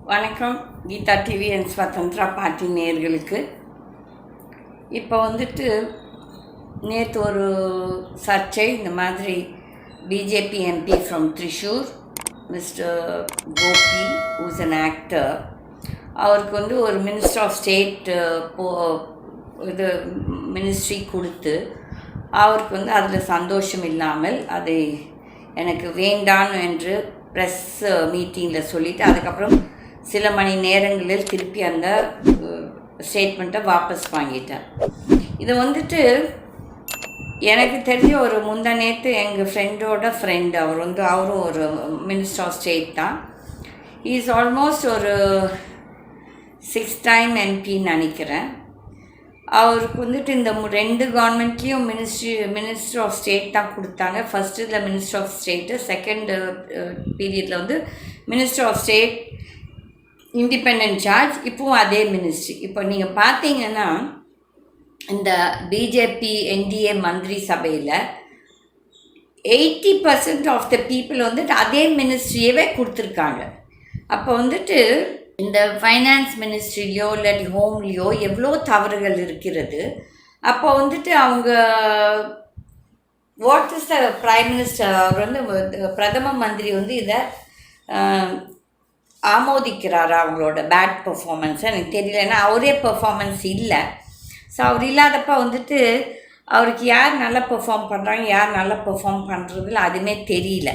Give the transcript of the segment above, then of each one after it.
வணக்கம். Geetha TV and ஸ்வதந்திரா பாட்டி நேயர்களுக்கு இப்போ வந்துட்டு நேற்று ஒரு சர்ச்சை இந்த மாதிரி BJP MP from Thrissur mister Gopi who's an actor அவருக்கு வந்து ஒரு மினிஸ்டர் ஆஃப் ஸ்டேட் போ இது மினிஸ்ட்ரி கொடுத்து அவருக்கு வந்து அதில் சந்தோஷம் இல்லாமல் அதை எனக்கு வேண்டாம் என்று ப்ரெஸ் மீட்டிங்கில் uh, சொல்லிவிட்டு அதுக்கப்புறம் சில மணி நேரங்களில் திருப்பி அந்த ஸ்டேட்மெண்ட்டை வாபஸ் வாங்கிட்டேன். இது வந்துட்டு எனக்கு தெரிஞ்ச ஒரு முந்தா நேற்று எங்கள் ஃப்ரெண்டோட ஃப்ரெண்டு அவர் வந்து அவரும் ஒரு மினிஸ்டர் ஆஃப் ஸ்டேட் தான். இஸ் ஆல்மோஸ்ட் ஒரு சிக்ஸ் டைம் எம்பின்னு நினைக்கிறேன். அவருக்கு வந்துட்டு இந்த மு- ரெண்டு கவர்மெண்ட்லேயும் மினிஸ்ட்ரி மினிஸ்டர் ஆஃப் ஸ்டேட் தான் கொடுத்தாங்க. ஃபஸ்ட்டு இதில் மினிஸ்டர் ஆஃப் ஸ்டேட்டு செகண்ட் பீரியடில் வந்து minister of state independent charge இப்போவும் அதே மினிஸ்ட்ரி இப்போ நீங்கள் பார்த்தீங்கன்னா இந்த பிஜேபி என்டிஏ மந்திரி சபையில் eighty percent of the people வந்துட்டு அதே மினிஸ்ட்ரியவே கொடுத்துருக்காங்க. அப்போ வந்துட்டு இந்த ஃபைனான்ஸ் மினிஸ்ட்ரிலையோ இல்லாட்டி ஹோம்லேயோ எவ்வளோ தவறுகள் இருக்கிறது. அப்போ வந்துட்டு அவங்க what is the prime minister அவர் வந்து பிரதம மந்திரி வந்து இதை ஆமோதிக்கிறாரா அவங்களோட பேட் பெர்ஃபார்மன்ஸ் எனக்கு தெரியல. ஏன்னா அவரே பெர்ஃபார்மன்ஸ் இல்லை. ஸோ அவர் இல்லாதப்ப வந்துட்டு அவருக்கு யார் நல்லா பெர்ஃபார்ம் பண்ணுறாங்க யார் நல்லா பெர்ஃபார்ம் பண்ணுறதுல அதுவுமே தெரியல.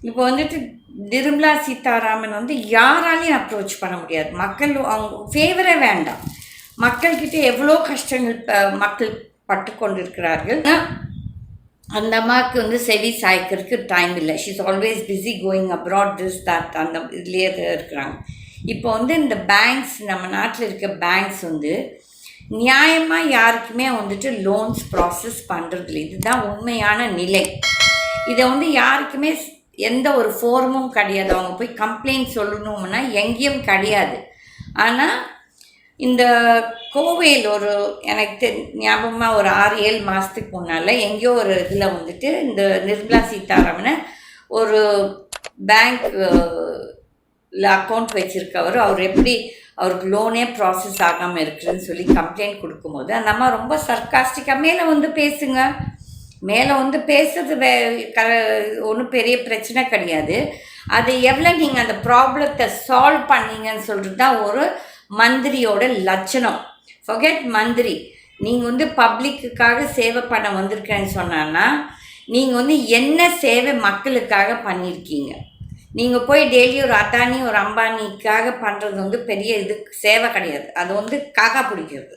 இப்போ வந்துட்டு நிர்மலா சீதாராமன் வந்து யாராலையும் அப்ரோச் பண்ண முடியாது. மக்கள் அவங்க ஃபேவரே வேண்டாம். மக்கள்கிட்ட எவ்வளோ கஷ்டங்கள் ப- மக்கள் பட்டு கொண்டிருக்கிறார்கள். அந்த அம்மாவுக்கு வந்து செவி சாய்க்கிறதுக்கு டைம் இல்லை. She's always busy going abroad this that அந்த இதுலேயே இருக்கிறாங்க. இப்போ வந்து இந்த பேங்க்ஸ் நம்ம நாட்டில் இருக்க பேங்க்ஸ் வந்து நியாயமாக யாருக்குமே வந்துட்டு லோன்ஸ் ப்ராசஸ் பண்ணுறதில்ல இதுதான் உண்மையான நிலை. இதை வந்து யாருக்குமே எந்த ஒரு ஃபோரமும் கிடையாது. அவங்க போய் கம்ப்ளைண்ட் சொல்லணும்னா எங்கேயும் கிடையாது. ஆனால் இந்த கோவையில் ஒரு எனக்கு தெ ஞாபகமாக ஒரு ஆறு ஏழு மாதத்துக்கு முன்னால் எங்கேயோ ஒரு இதில் வந்துட்டு இந்த நிர்மலா சீதாராமனை ஒரு பேங்க் அக்கௌண்ட் வச்சுருக்கவர். அவர் எப்படி அவருக்கு லோனே ப்ராசஸ் ஆகாமல் இருக்குதுன்னு சொல்லி கம்ப்ளைண்ட் கொடுக்கும்போது அந்த அம்மா ரொம்ப சர்க்காஸ்டிக்காக மேலே வந்து பேசுங்க. மேலே வந்து பேசுறது வே க ஒன்றும் பெரிய பிரச்சனை கிடையாது. அது எவ்வளோ நீங்கள் அந்த ப்ராப்ளத்தை சால்வ் பண்ணீங்கன்னு சொல்கிறது தான் ஒரு மந்திரியோட லட்சணம். ஃபொகெட் மந்திரி. நீங்கள் வந்து பப்ளிக்குக்காக சேவை பண்ண வந்திருக்கேன்னு சொன்னான்னா நீங்கள் வந்து என்ன சேவை மக்களுக்காக பண்ணியிருக்கீங்க நீங்கள் போய் டெய்லி ஒரு அத்தானி ஒரு அம்பானிக்காக பண்ணுறது வந்து பெரிய இது சேவை கிடையாது. அது வந்து காக்கா பிடிக்கிறது.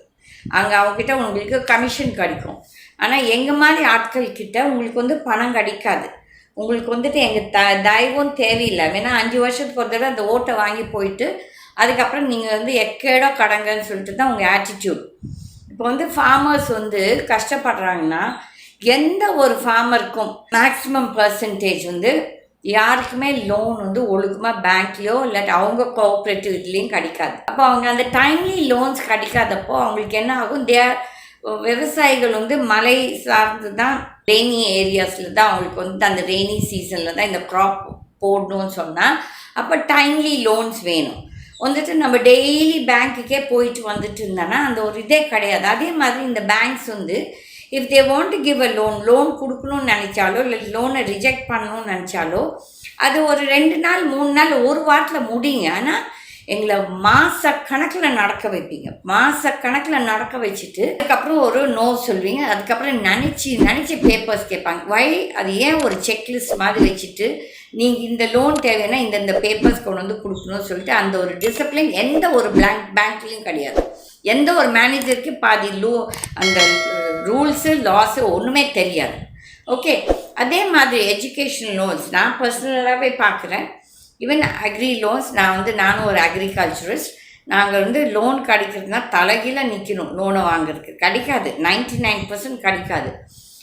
அங்கே அவங்கக்கிட்ட உங்களுக்கு கமிஷன் கிடைக்கும். ஆனால் எங்கள் மாதிரி ஆட்கள் கிட்ட உங்களுக்கு வந்து பணம் கிடைக்காது. உங்களுக்கு வந்துட்டு எங்கள் த தயவும் தேவையில்லை. வேணால் அஞ்சு வருஷத்துக்கு ஒரு தடவை அந்த ஓட்டை வாங்கி போயிட்டு அதுக்கப்புறம் நீங்கள் வந்து எக்கேடோ கடங்கன்னு சொல்லிட்டு தான் உங்கள் ஆட்டிடியூட் இப்போ வந்து ஃபார்மர்ஸ் வந்து கஷ்டப்படுறாங்கன்னா எந்த ஒரு ஃபார்மருக்கும் மேக்ஸிமம் பர்சன்டேஜ் வந்து யாருக்குமே லோன் வந்து ஒழுக்கமாக பேங்க்லேயோ இல்லாட்டி அவங்க கோஆப்ரேட்டிவ் இதுலேயும் கிடைக்காது. அப்போ அவங்க அந்த டைம்லி லோன்ஸ் கிடைக்காதப்போ அவங்களுக்கு என்ன ஆகும்? தே விவசாயிகள் வந்து மலை சார்ந்து தான் ரெய்னி ஏரியாஸில் தான் அவங்களுக்கு வந்து அந்த ரெய்னி சீசனில் தான் இந்த க்ராப் போடணும்னு சொன்னால் அப்போ டைம்லி லோன்ஸ் வேணும். வந்துட்டு நம்ம டெய்லி பேங்க்குக்கே போயிட்டு வந்துட்டு இருந்தோன்னா அந்த ஒரு இதே கிடையாது. அதே மாதிரி இந்த பேங்க்ஸ் வந்து if they want to give a loan loan கொடுக்கணும்னு நினச்சாலோ இல்லை லோனை ரிஜெக்ட் பண்ணணும்னு நினச்சாலோ அது ஒரு ரெண்டு நாள் மூணு நாள் ஒரு வாரத்தில் முடியுங்க. ஆனால் எங்களை மாச கணக்கில் நடக்க வைப்பீங்க. மாச கணக்கில் நடக்க வச்சுட்டு அதுக்கப்புறம் ஒரு நோ சொல்வீங்க அதுக்கப்புறம் நினச்சி நினச்சி பேப்பர்ஸ் கேட்பாங்க. வை அது ஏன் ஒரு செக்லிஸ்ட் மாதிரி வச்சுட்டு நீங்கள் இந்த லோன் தேவைன்னா இந்த இந்த பேப்பர்ஸ் கொண்டு வந்து கொடுக்கணும்னு சொல்லிட்டு அந்த ஒரு டிசிப்ளின் எந்த ஒரு பிளாங்க் பேங்க்லேயும் கிடையாது. எந்த ஒரு மேனேஜருக்கு பாதி லோ அந்த ரூல்ஸு லாஸு ஒன்றுமே தெரியாது. ஓகே அதே மாதிரி எஜுகேஷன் லோன்ஸ் நான் பர்சனலாகவே பார்க்குறேன். ஈவன் அக்ரி லோன்ஸ் நான் வந்து நானும் ஒரு அக்ரிகல்ச்சரிஸ்ட் நாங்கள் வந்து லோன் கிடைக்கிறதுனா தலைகீழ நிற்கணும் லோனை வாங்குறதுக்கு. கிடைக்காது. 99% நைன் பர்சன்ட் கிடைக்காது.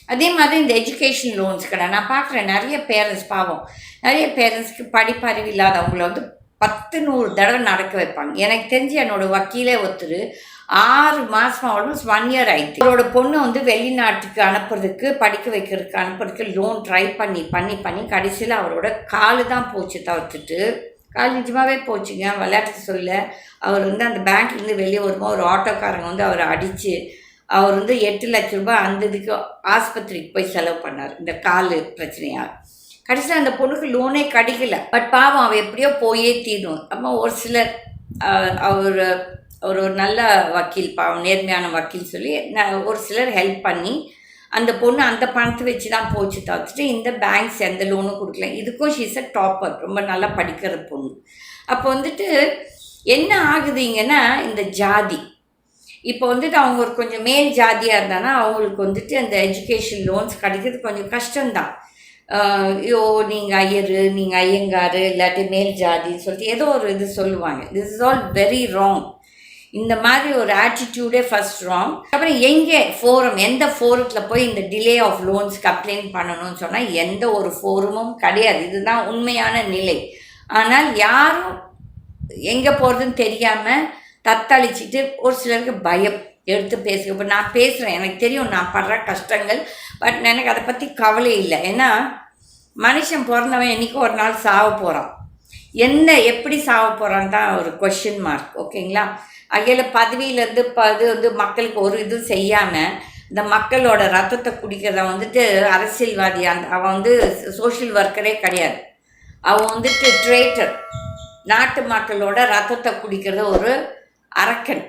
அதே மாதிரி இந்த எஜுகேஷன் லோன்ஸ் கடை நான் பார்க்குறேன். நிறைய பேரண்ட்ஸ் பாவம். நிறைய பேரண்ட்ஸ்க்கு படிப்பறிவு இல்லாதவங்கள வந்து பத்து நூறு தடவை நடக்க வைப்பாங்க. எனக்கு தெரிஞ்சு என்னோட வக்கீலே ஒருத்தர் ஆறு மாதம் ஆல்மோஸ்ட் ஒன் இயர் ஆயிடுச்சு அவரோட பொண்ணு வந்து வெளிநாட்டுக்கு அனுப்புறதுக்கு படிக்க வைக்கிறதுக்கு அனுப்புறதுக்கு லோன் ட்ரை பண்ணி பண்ணி பண்ணி கடைசியில் அவரோட காலு தான் போச்சு தவிர்த்துட்டு. கால் நிஜமாகவே போச்சுங்க விளையாட்டு சொல்ல அவர் வந்து அந்த பேங்க்லேருந்து வெளியே வரும்போது ஒரு ஆட்டோக்காரங்க வந்து அவரை அடித்து அவர் வந்து எட்டு லட்ச ரூபாய் அந்த இதுக்கு ஆஸ்பத்திரிக்கு போய் செலவு பண்ணார் இந்த கால் பிரச்சனையாக கடைசியில் அந்த பொண்ணுக்கு லோனே கிடைக்கல. பட் பாவம் அவள் எப்படியோ போயே தீரும். அப்போ ஒரு சிலர் அவர் ஒரு ஒரு நல்ல வக்கீல் பாவம் நேர்மையான வக்கீல் சொல்லி நான் ஒரு சிலர் ஹெல்ப் பண்ணி அந்த பொண்ணு அந்த பணத்தை வச்சு தான் போச்சு தவிர்த்துட்டு இந்த பேங்க்ஸ் எந்த லோனும் கொடுக்கல. இதுக்கும் ஷீஸ் அ டாப்பர் ரொம்ப நல்லா படிக்கிற பொண்ணு. அப்போ வந்துட்டு என்ன ஆகுதுங்கன்னா இந்த ஜாதி. இப்போ வந்துட்டு அவங்க ஒரு கொஞ்சம் மேல் ஜாதியாக இருந்தாங்கன்னா அவங்களுக்கு வந்துட்டு அந்த எஜுகேஷன் லோன்ஸ் கிடைக்கிறது கொஞ்சம் கஷ்டம்தான். ஐயோ நீங்கள் ஐயரு நீங்கள் ஐயங்காரு இல்லாட்டி மேல் ஜாதின்னு சொல்லிட்டு ஏதோ ஒரு இது சொல்லுவாங்க. This is all very wrong இந்த மாதிரி ஒரு ஆட்டிடியூடே ஃபர்ஸ்ட் ராங் அப்புறம் எங்கே ஃபோரம் எந்த ஃபோரத்தில் போய் இந்த டிலே ஆஃப் லோன்ஸ் கம்ப்ளைண்ட் பண்ணணும்னு சொன்னால் எந்த ஒரு ஃபோரமும் கிடையாது. இதுதான் உண்மையான நிலை. ஆனால் யாரும் எங்கே போகிறதுன்னு தெரியாமல் தத்தளிச்சிட்டு ஒரு சிலருக்கு பயம் எடுத்து பேசுக இப்போ நான் பேசுகிறேன் எனக்கு தெரியும் நான் படுற கஷ்டங்கள் பட் எனக்கு அதை பற்றி கவலை இல்லை. ஏன்னா மனுஷன் பிறந்தவன் என்றைக்கும் ஒரு நாள் சாவ போகிறான் என்ன எப்படி சாக போகிறான்னு தான் ஒரு கொஷின் மார்க் ஓகேங்களா அகையில பதவியிலேருந்து ப இது வந்து மக்களுக்கு ஒரு இதுவும் செய்யாமல் இந்த மக்களோட ரத்தத்தை குடிக்கிறத வந்துட்டு அரசியல்வாதி அந்த அவன் வந்து சோஷியல் ஒர்க்கரே கிடையாது. அவன் வந்துட்டு ட்ரேட்டர் நாட்டு மக்களோட ரத்தத்தை குடிக்கிறது ஒரு அரக்கன்.